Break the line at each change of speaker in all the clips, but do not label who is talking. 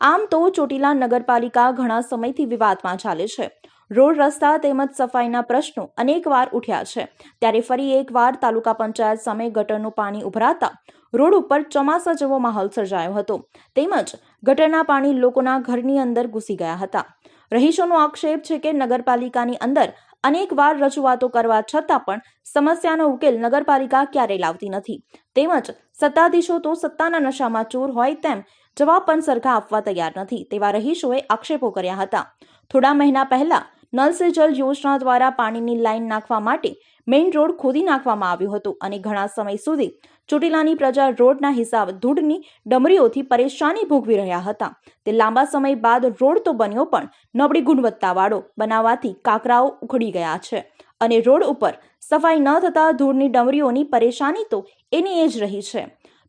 તો ચોટીલા નગરપાલિકા ઘણા સમયથી વિવાદમાં ચાલે છે. રોડ રસ્તા તેમજ સફાઈના પ્રશ્નો અનેકવાર ઉઠ્યા છે. ત્યારે ફરી એકવાર તાલુકા પંચાયત સામે ગટરનું પાણી ઉભરાતા રોડ ઉપર ચોમાસા જેવો માહોલ સર્જાયો હતો. તેમજ ગટરના પાણી લોકોના ઘરની અંદર ઘૂસી ગયા હતા. રહીશોનો આક્ષેપ છે કે નગરપાલિકાની અંદર અનેકવાર રજૂઆતો કરવા છતાં પણ સમસ્યાનો ઉકેલ નગરપાલિકા ક્યારેય લાવતી નથી. તેમજ સત્તાધીશો તો સત્તાના નશામાં ચોર હોય તેમ જવાબ પણ સરખા આપવા તૈયાર નથી તેવા રહીશોએ આક્ષેપો કર્યા હતા. થોડા મહિના પહેલા નલ સે જલ યોજના દ્વારા પાણીની લાઈન નાખવા માટે મેઇન રોડ ખોદી નાખવામાં આવ્યો હતો અને ઘણા સમય સુધી ચોટીલાની પ્રજા રોડના હિસાબ ધૂળની ડમરીઓથી પરેશાની ભોગવી રહ્યા હતા. તે લાંબા સમય બાદ રોડ તો બન્યો પણ નબળી ગુણવત્તાવાળો બનાવવાથી કાકરાઓ ઉખડી ગયા છે અને રોડ ઉપર સફાઈ ન થતા ધૂળની ડમરીઓની પરેશાની તો એની એ જ રહી છે.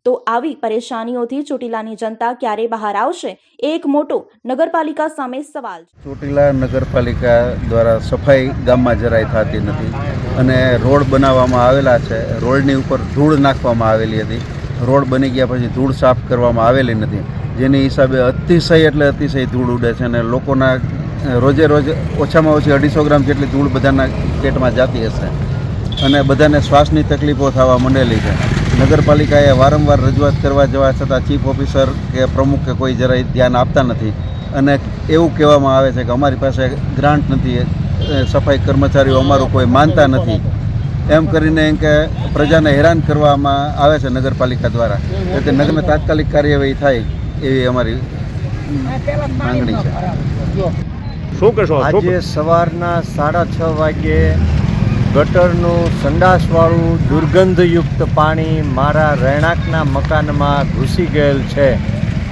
તો આવી પરેશાનીઓથી ચોટીલાની જનતા ક્યારે બહાર આવશે? એ એક મોટો નગરપાલિકા સામે સવાલ
ચોટીલા નગરપાલિકા દ્વારા સફાઈ ગામમાં જરાય થતી નથી અને રોડ બનાવવામાં આવેલા છે. રોડની ઉપર ધૂળ નાખવામાં આવેલી હતી. રોડ બની ગયા પછી ધૂળ સાફ કરવામાં આવેલી નથી. જેની હિસાબે અતિશય એટલે અતિશય ધૂળ ઉડે છે અને લોકોના રોજે રોજ ઓછામાં ઓછી અઢીસો ગ્રામ જેટલી ધૂળ બધાના પેટમાં જતી હશે. અને બધાને શ્વાસની તકલીફો થવા માંડેલી છે. નગરપાલિકાએ વારંવાર રજૂઆત કરવા જવા છતાં ચીફ ઓફિસર કે પ્રમુખ કે કોઈ જરાય ધ્યાન આપતા નથી. અને એવું કહેવામાં આવે છે કે અમારી પાસે ગ્રાન્ટ નથી સફાઈ કર્મચારીઓ અમારું કોઈ માનતા નથી. એમ કરીને એમ કે પ્રજાને હેરાન કરવામાં આવે છે નગરપાલિકા દ્વારા. એટલે નગરમાં તાત્કાલિક કાર્યવાહી થાય એવી અમારી માંગણી છે.
શું કહેશો?
આજે સવારના સાડા છ વાગ્યે ગટરનું સંડાસવાળું દુર્ગંધયુક્ત પાણી મારા રહેણાંકના મકાનમાં ઘૂસી ગયેલ છે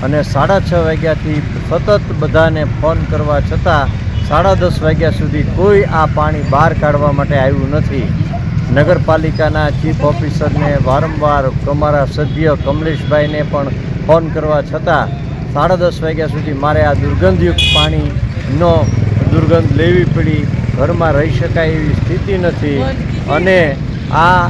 અને સાડા છ વાગ્યાથી સતત બધાને ફોન કરવા છતાં સાડા દસ વાગ્યા સુધી કોઈ આ પાણી બહાર કાઢવા માટે આવ્યું નથી. નગરપાલિકાના ચીફ ઓફિસરને વારંવાર અમારા સભ્ય કમલેશભાઈને પણ ફોન કરવા છતાં સાડા દસ વાગ્યા સુધી મારે આ દુર્ગંધયુક્ત પાણીનો દુર્ગંધ લેવી પડી. ઘરમાં રહી શકાય એવી સ્થિતિ નથી. અને આ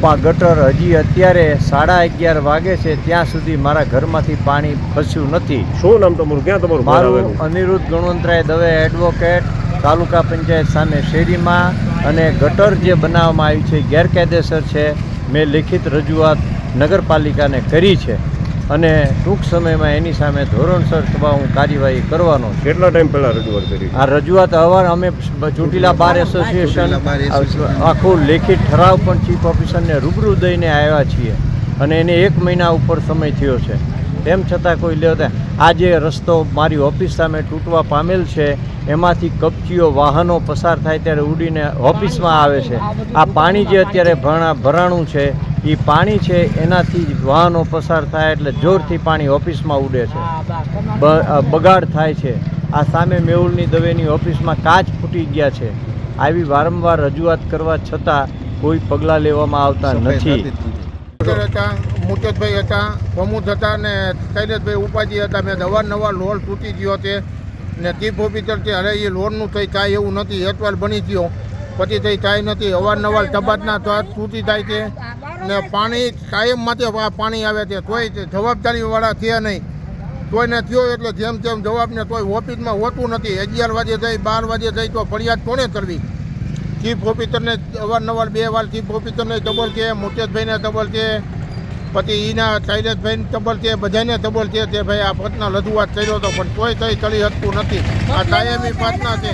પા- ગટર હજી અત્યારે સાડા અગિયાર વાગે છે ત્યાં સુધી મારા ઘરમાંથી પાણી ફસ્યું નથી.
શું નામ તમારું? ક્યાં તમારું
મારું અનિરુદ્ધ ગુણવંતરાય દવે એડવોકેટ તાલુકા પંચાયત સામે શેરીમાં અને ગટર જે બનાવવામાં આવી છે ગેરકાયદેસર છે. મેં લેખિત રજૂઆત નગરપાલિકાને કરી છે. અને ટૂંક સમયમાં એની સામે ધોરણસર સભા હું કાર્યવાહી કરવાનો
કેટલા ટાઈમ પહેલા રજૂઆત કરી?
આ રજૂઆત હવાર અમે ચોટીલા બાર એસોસિએશન આખું લેખિત ઠરાવ પણ ચીફ ઓફિસરને રૂબરૂ દઈને આવ્યા છીએ અને એને એક મહિના ઉપર સમય થયો છે. તેમ છતાં કોઈ લેતા આ જે રસ્તો મારી ઓફિસ સામે તૂટવા પામેલ છે એમાંથી કપચીઓ વાહનો પસાર થાય ત્યારે ઉડીને ઓફિસમાં આવે છે. આ પાણી જે અત્યારે ભરણા ભરાણું છે એ પાણી છે એનાથી જ વાહનો પસાર થાય એટલે જોરથી પાણી ઓફિસમાં ઉડે છે. બગાડ થાય છે. આ સામે મેહુલની દવેની ઓફિસમાં કાચ ફૂટી ગયા છે. આવી વારંવાર રજૂઆત કરવા છતાં કોઈ પગલાં લેવામાં આવતા નથી.
હતા મુકેશભાઈ હતા પ્રમુખ હતા ને કૈલેશભાઈ ઉપાધિ હતા. મેં અવારનવાર લોન તૂટી ગયો તે ને ચીફ ઓફિસર છે. અરે એ લોનનું થઈ થાય એવું નથી. એકવાર બની ગયો. પછી થઈ થાય નથી. અવારનવાર તબાદના તો તૂટી થાય છે. ને પાણી કાયમ માટે પાણી આવે છે. તોય જવાબદારીવાળા થયા નહીં. તોયને થયો એટલે જેમ તેમ જવાબને કોઈ ઓફિસમાં હોતું નથી. અગિયાર વાગે થઈ બાર વાગે થઈ તો ફરિયાદ કોને કરવી? ચીફ ઓફિસરને અવારનવાર બે વાર ચીફ ઓફિસરને ડબલ છે મુકેશભાઈને ડબલ છે પછી એના શૈલેષભાઈને ડબલ છે બધાને ડબલ છે તે ભાઈ આ પતના રજૂઆત કર્યો હતો પણ કોઈ કંઈ ચડી શકતું નથી. આ કાયમી પ્રાર્થના છે.